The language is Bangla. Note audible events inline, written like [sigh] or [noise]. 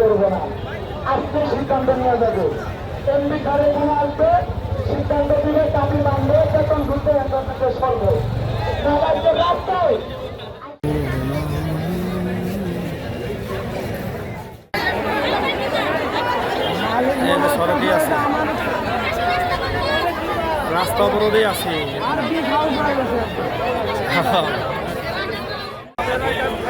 করব না। আজকে সিদ্ধান্ত নিয়ে যাবে। এমনি ঘরে কোনো আসবে সিদ্ধান্ত দিলে চাকরি মানবে বেতন ঘুরতে শেষ করব রাস্তায় সড়কে আছে রাস্তা অবরোধেই আছে। [laughs]